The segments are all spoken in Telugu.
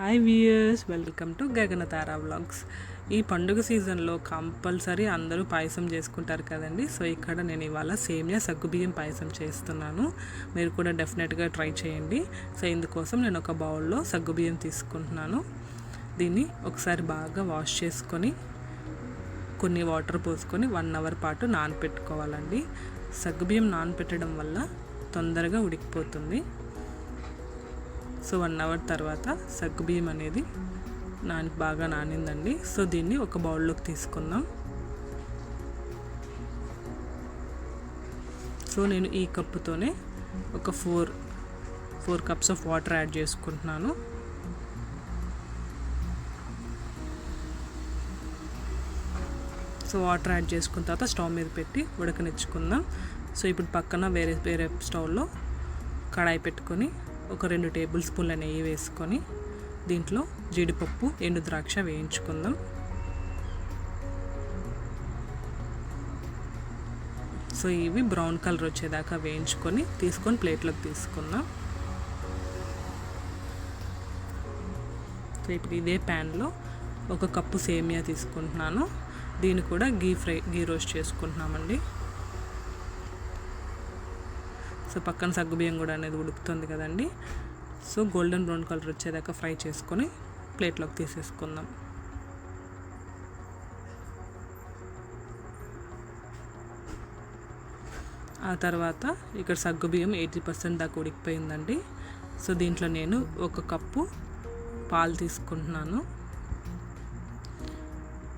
Hi viewers welcome to Gaganatara vlogs. ఈ పండుగ సీజన్లో కంపల్సరీ అందరూ పాయసం చేసుకుంటారు కదండి. సో ఇక్కడ నేను ఇవాళ సేమియా సగ్గుబియ్యం పాయసం చేస్తున్నాను. మీరు కూడా డెఫినెట్గా ట్రై చేయండి. సో ఇందుకోసం నేను ఒక బౌల్లో సగ్గుబియ్యం తీసుకుంటున్నాను. దీన్ని ఒకసారి బాగా వాష్ చేసుకొని కొన్ని వాటర్ పోసుకొని వన్ అవర్ పాటు నానపెట్టుకోవాలండి. సగ్గుబియ్యం నానపెట్టడం వల్ల తొందరగా ఉడికిపోతుంది. సో వన్ అవర్ తర్వాత సగ్గుబియ్యం అనేది నాని బాగా నానిందండి. సో దీన్ని ఒక బౌల్లోకి తీసుకుందాం. సో నేను ఈ కప్పుతోనే ఒక four four cups of water add చేసుకుంటున్నాను. సో వాటర్ యాడ్ చేసుకున్న తర్వాత స్టవ్ మీద పెట్టి ఉడకనిచ్చుకుందాం. సో ఇప్పుడు పక్కన వేరే వేరే స్టవ్లో కడాయి పెట్టుకొని ఒక రెండు టేబుల్ స్పూన్ల నెయ్యి వేసుకొని దీంట్లో జీడిపప్పు ఎండు ద్రాక్ష వేయించుకుందాం. సో ఇవి బ్రౌన్ కలర్ వచ్చేదాకా వేయించుకొని తీసుకొని ప్లేట్లోకి తీసుకుందాం. సో ఇప్పుడు ఇదే ప్యాన్లో ఒక కప్పు సేమియా తీసుకుంటున్నాను. దీన్ని కూడా గీ ఫ్రై గీ రోస్ట్ చేసుకుంటున్నామండి. సో పక్కన సగ్గుబియ్యం కూడా అనేది ఉడుకుతుంది కదండి. సో గోల్డెన్ బ్రౌన్ కలర్ వచ్చేదాకా ఫ్రై చేసుకొని ప్లేట్లోకి తీసేసుకుందాం. ఆ తర్వాత ఇక్కడ సగ్గుబియ్యం ఎయిటీ పర్సెంట్ దాకా ఉడికిపోయిందండి. సో దీంట్లో నేను ఒక కప్పు పాలు తీసుకుంటున్నాను.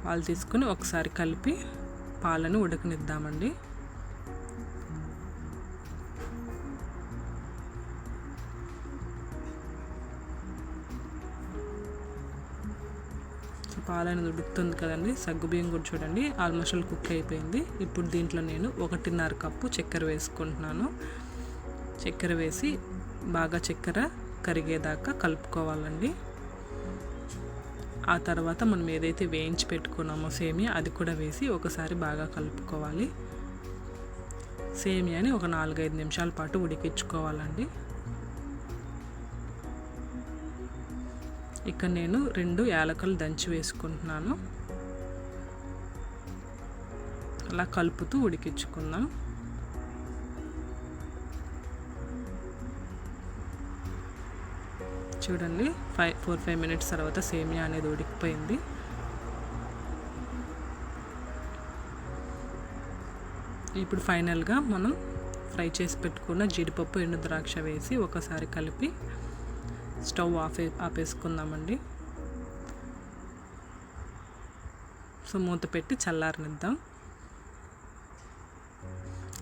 పాలు తీసుకొని ఒకసారి కలిపి పాలను ఉడకనిద్దామండి. మనకి పాలైన ఉడుకుతుంది కదండి. సగ్గుబియ్యం కూడా చూడండి. ఆల్మోస్ట్ కుక్ అయిపోయింది. ఇప్పుడు దీంట్లో నేను ఒకటిన్నర కప్పు చక్కెర వేసుకుంటున్నాను. చక్కెర వేసి బాగా చక్కెర కరిగేదాకా కలుపుకోవాలండి. ఆ తర్వాత మనం ఏదైతే వేయించి పెట్టుకున్నామో సేమియా అది కూడా వేసి ఒకసారి బాగా కలుపుకోవాలి. సేమియాని ఒక నాలుగైదు నిమిషాల పాటు ఉడికించుకోవాలండి. ఇక్కడ నేను రెండు యాలకలు దంచి వేసుకుంటున్నాను. అలా కలుపుతూ ఉడికించుకుందాం. చూడండి ఫైవ్ ఫోర్ ఫైవ్ మినిట్స్ తర్వాత సేమియా అనేది ఉడికిపోయింది. ఇప్పుడు ఫైనల్గా మనం ఫ్రై చేసి పెట్టుకున్న జీడిపప్పు ఎండు ద్రాక్ష వేసి ఒకసారి కలిపి స్టవ్ ఆఫ్ ఆపేసుకుందామండి. సో మూత పెట్టి చల్లారనిద్దాం.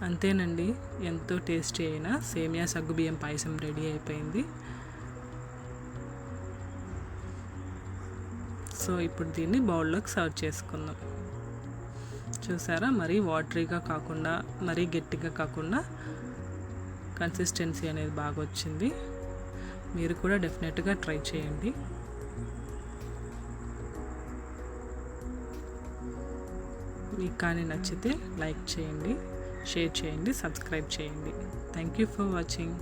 అంతేనండి ఎంతో టేస్టీ అయిన సేమియా సగ్గుబియ్యం పాయసం రెడీ అయిపోయింది. సో ఇప్పుడు దీన్ని బౌల్లోకి సర్వ్ చేసుకుందాం. చూసారా మరీ వాటరీగా కాకుండా మరీ గట్టిగా కాకుండా కన్సిస్టెన్సీ అనేది బాగా వచ్చింది. మీరు కూడా డెఫినెట్గా ట్రై చేయండి. మీకు కానీ నచ్చితే లైక్ చేయండి షేర్ చేయండి సబ్స్క్రైబ్ చేయండి. Thank you for watching